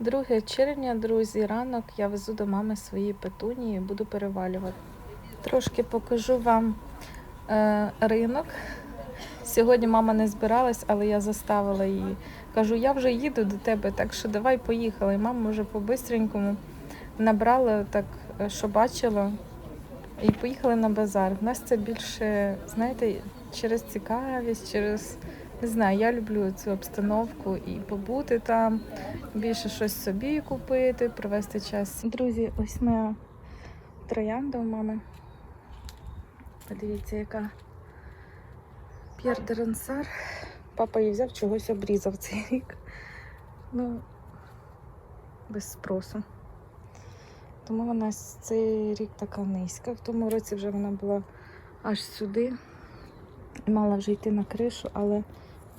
2 червня, друзі, ранок я везу до мами свої петунії, буду перевалювати. Трошки покажу вам е, ринок. Сьогодні мама не збиралась, але я заставила її. Кажу, я вже їду до тебе, так що давай поїхали. І мама вже по-бистренькому набрала так, е, що бачила, і поїхали на базар. У нас це більше, знаєте, через цікавість, через не знаю, я люблю цю обстановку і побути там, більше щось собі купити, провести час. Друзі, ось моя троянда у мами. Подивіться, яка П'єр де Папа її взяв, чогось обрізав цей рік. Ну, без спросу. Тому вона цей рік така низька. В тому році вже вона була аж сюди. Мала вже йти на кришу, але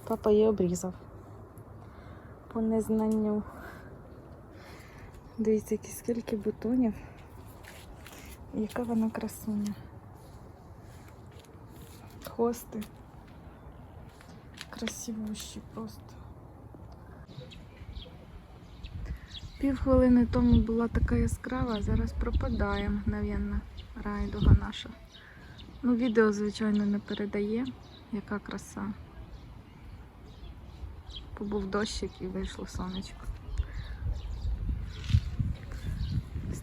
папа її обрізав. По незнанню. Дивіться, скільки бутонів. Яка вона красуня. Хости. Красивущі просто. Півхвилини тому була така яскрава, а зараз пропадає мгновенно райдуга наша. Ну, відео, звичайно, не передає, яка краса. Побув дощик і вийшло сонечко.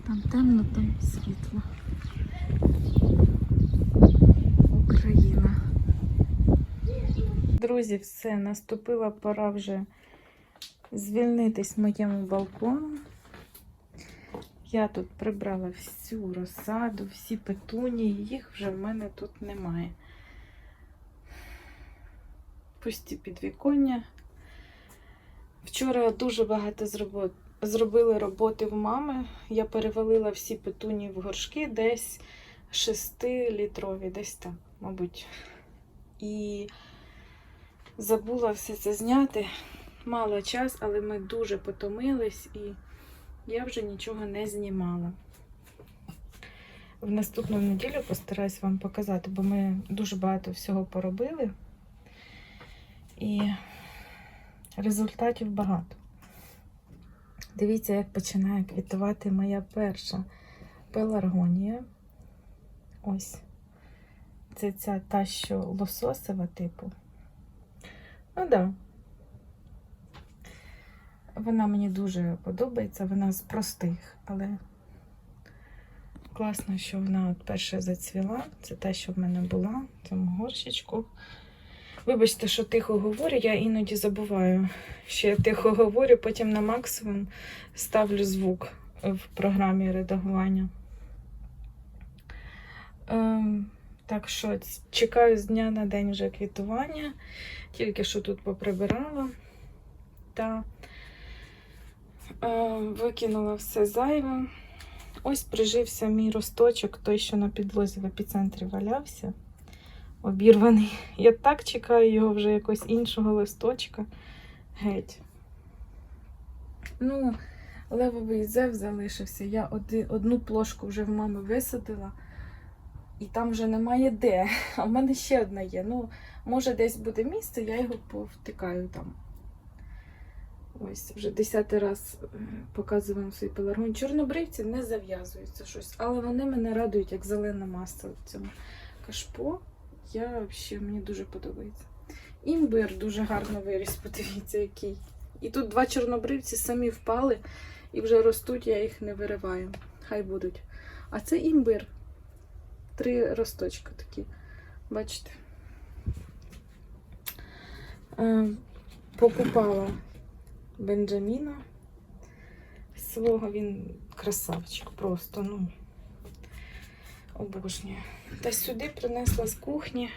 Там темно, там світло. Україна. Друзі, все, наступила пора вже звільнитись моєму балкону. Я тут прибрала всю розсаду, всі петунії, їх вже в мене тут немає. Пусті підвіконня. Вчора дуже багато зробо- зробили роботи в мами. Я перевалила всі петунії в горшки, десь 6-літрові, десь там, мабуть. І забула все це зняти. Мало час, але ми дуже потомились і я вже нічого не знімала. В наступну неділю постараюсь вам показати, бо ми дуже багато всього поробили. І результатів багато. Дивіться, як починає квітувати моя перша пеларгонія. Ось. Це ця та, що лососева типу. Ну. Да. Вона мені дуже подобається, вона з простих, але класно, що вона от перша зацвіла. Це те, що в мене була в цьому горщичку. Вибачте, що тихо говорю, я іноді забуваю, що я тихо говорю, потім на максимум ставлю звук в програмі редагування. Ем, так що чекаю з дня на день вже квітування. Тільки що тут поприбирала та е, викинула все зайве. Ось прижився мій росточок, той, що на підлозі в епіцентрі валявся, обірваний. Я так чекаю його вже якось іншого листочка. Геть. Ну, левовий зев залишився. Я оди- одну плошку вже в мами висадила, і там вже немає де. А в мене ще одна є. Ну, може, десь буде місце, я його повтикаю там. Ось, вже десятий раз е, показую вам свій пеларгон. Чорнобривці не зав'язуються щось, але вони мене радують, як зелена маса в цьому кашпо. Я взагалі мені дуже подобається. Імбир дуже гарно виріс, подивіться, який. І тут два чорнобривці самі впали і вже ростуть, я їх не вириваю. Хай будуть. А це імбир. Три росточка такі. Бачите? Е, Покупала Бенджаміна свого. Він красавчик просто, ну, обожнюю. Та сюди принесла з кухні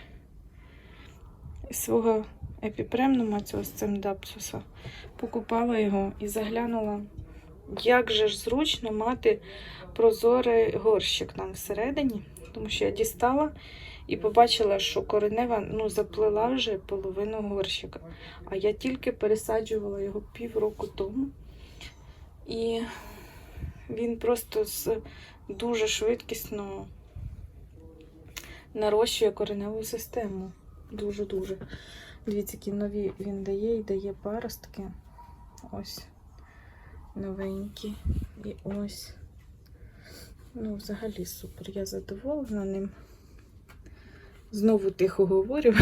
свого епіпремнума, цього сцемдапсуса. Покупала його і заглянула, як же ж зручно мати прозорий горщик там всередині. Тому що я дістала і побачила, що коренева ну, заплила вже половину горщика. А я тільки пересаджувала його півроку тому. І він просто з дуже швидкісно нарощує кореневу систему. Дуже-дуже. Дивіться, які нові він дає і дає паростки. Ось. новенькі. І ось. Ну, взагалі супер. Я задоволена ним. Знову тихо говорю.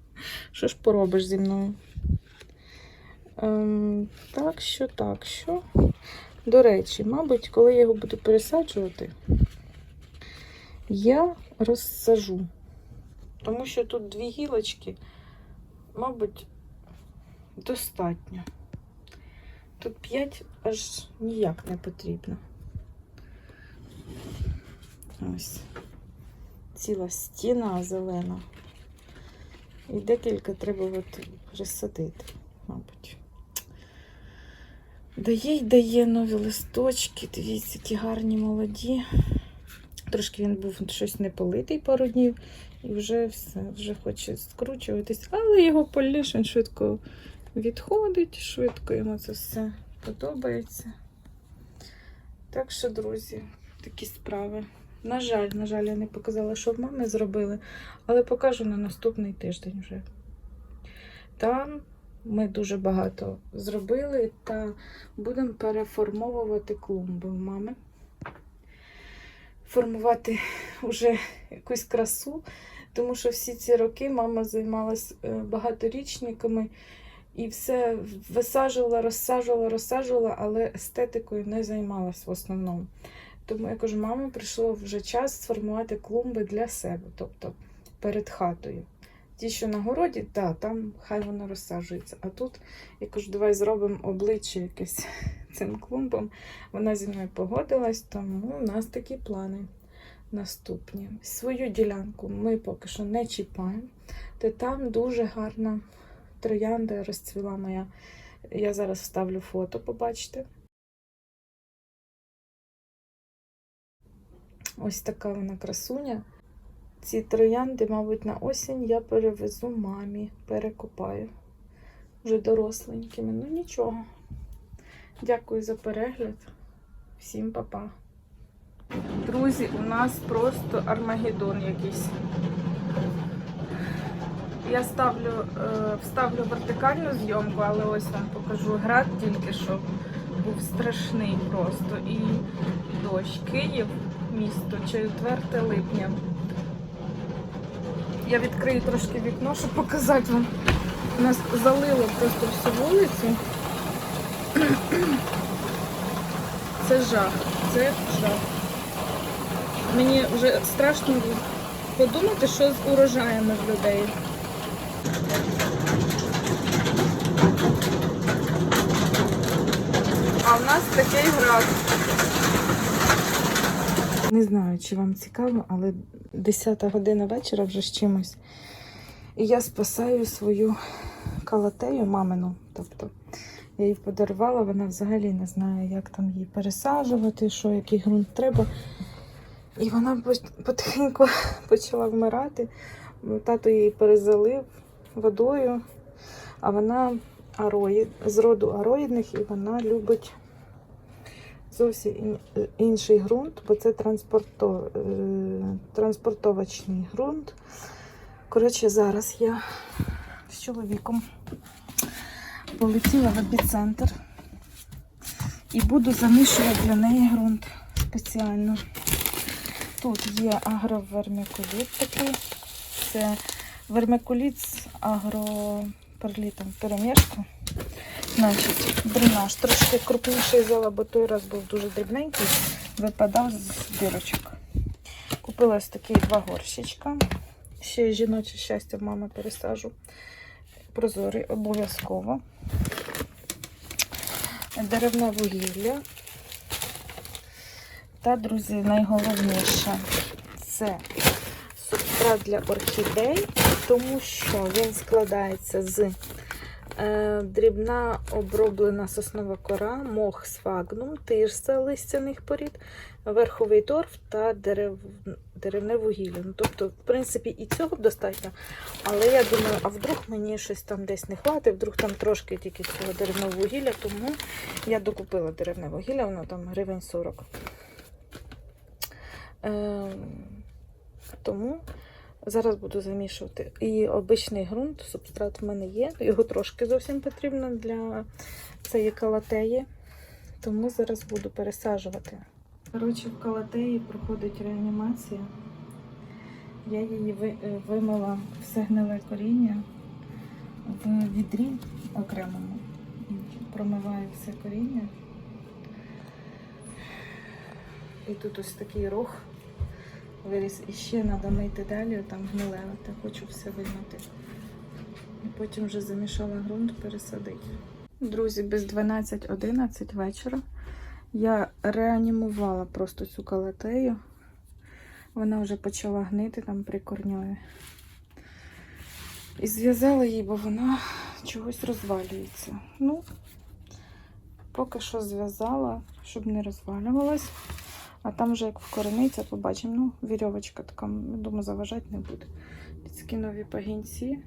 Що ж поробиш зі мною? Ем, так що, так що. До речі, мабуть, коли я його буду пересаджувати, я розсажу. Тому що тут дві гілочки, мабуть, достатньо. Тут п'ять аж ніяк не потрібно. Ось. Ціла стіна зелена. І декілька треба от розсадити, мабуть. Дає й дає нові листочки. Дивіться, які гарні молоді. Трошки він був щось не политий пару днів і вже все, вже хоче скручуватись, але його поліж, він швидко відходить, швидко йому це все подобається. Так що, друзі, такі справи. На жаль, на жаль, я не показала, що в мами зробили, але покажу на наступний тиждень вже. Там ми дуже багато зробили та будемо переформовувати клумби в мами. Формувати вже якусь красу, тому що всі ці роки мама займалась е, багаторічниками і все висаджувала, розсаджувала, розсаджувала, але естетикою не займалась в основному. Тому я кажу, мамі прийшло вже час сформувати клумби для себе, тобто перед хатою. Ті, що на городі, так, там хай воно розсаджується. А тут я кажу, давай зробимо обличчя якесь цим клумбам. Вона зі мною погодилась, тому у нас такі плани наступні. Свою ділянку ми поки що не чіпаємо, та там дуже гарна троянда розцвіла моя. Я зараз вставлю фото, побачите. Ось така вона красуня. Ці троянди, мабуть, на осінь я перевезу мамі, перекопаю. Вже доросленькими. Ну нічого. Дякую за перегляд. Всім па-па. Друзі, у нас просто армагеддон якийсь. Я ставлю, е, вставлю вертикальну зйомку, але ось вам покажу град тільки що був страшний просто. І дощ. Київ, місто, 4 липня. Я відкрию трошки вікно, щоб показати вам. У нас залило просто всю вулицю. Це жах. Це жах. Мені вже страшно подумати, що з урожаями в людей. А в нас такий град. Не знаю, чи вам цікаво, але 10 година вечора вже з чимось. І я спасаю свою калатею мамину. Тобто я їй подарувала, вона взагалі не знає, як там її пересаджувати, що, який ґрунт треба. І вона пот- потихеньку почала вмирати. Тато її перезалив водою, а вона ароїд, з роду ароїдних, і вона любить зовсім інший ґрунт, бо це е, транспортовочний ґрунт. Коротше, зараз я з чоловіком полетіла в епіцентр і буду замішувати для неї ґрунт спеціально. Тут є агровермикуліт такий. Це вермикуліт з агроперлітом перемішку. Значить, дренаж трошки крупніший взяла, бо той раз був дуже дрібненький, випадав з дірочок. Купила ось такі два горщичка. Ще жіноче щастя мама пересажу. Прозорий обов'язково. Деревне вугілля. Та, друзі, найголовніше це субстрат для орхідей, тому що він складається з дрібна оброблена соснова кора, мох сфагнум, тирса листяних порід, верховий торф та дерев, деревне вугілля. Ну, тобто, в принципі, і цього достатньо. Але я думаю, а вдруг мені щось там десь не хватить, вдруг там трошки тільки цього деревного вугілля, тому я докупила деревне вугілля, воно там гривень 40. Ем, тому зараз буду замішувати. І обичний ґрунт, субстрат в мене є. Його трошки зовсім потрібно для цієї калатеї. Тому зараз буду пересаджувати. Коротше, в Калатеї проходить реанімація. Я її е, вимила все гниле коріння в відрі окремому. Промиваю все коріння. І тут ось такий рог виріс. І ще треба мити далі, там гниле, та хочу все вимити. І потім вже замішала ґрунт, пересадити. Друзі, без 12-11 вечора я реанімувала просто цю калатею. Вона вже почала гнити там прикорньові. І зв'язала її, бо вона чогось розвалюється. Ну, поки що зв'язала, щоб не розвалювалась. А там вже як вкорениться, побачимо. Ну, вірьовочка така, я думаю, заважати не буде. Такі нові пагінці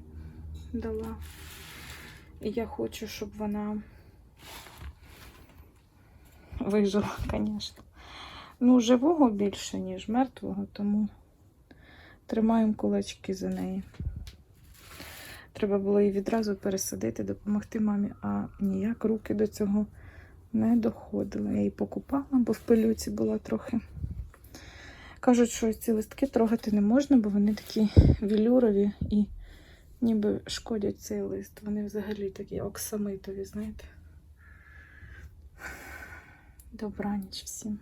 дала. І я хочу, щоб вона вижила, звісно. Ну, живого більше, ніж мертвого, тому тримаємо кулачки за неї. Треба було її відразу пересадити, допомогти мамі, а ніяк руки до цього не доходили. Я її покупала, бо в пилюці була трохи. Кажуть, що ці листки трогати не можна, бо вони такі вілюрові і ніби шкодять цей лист. Вони взагалі такі оксамитові, знаєте. Добраніч всім.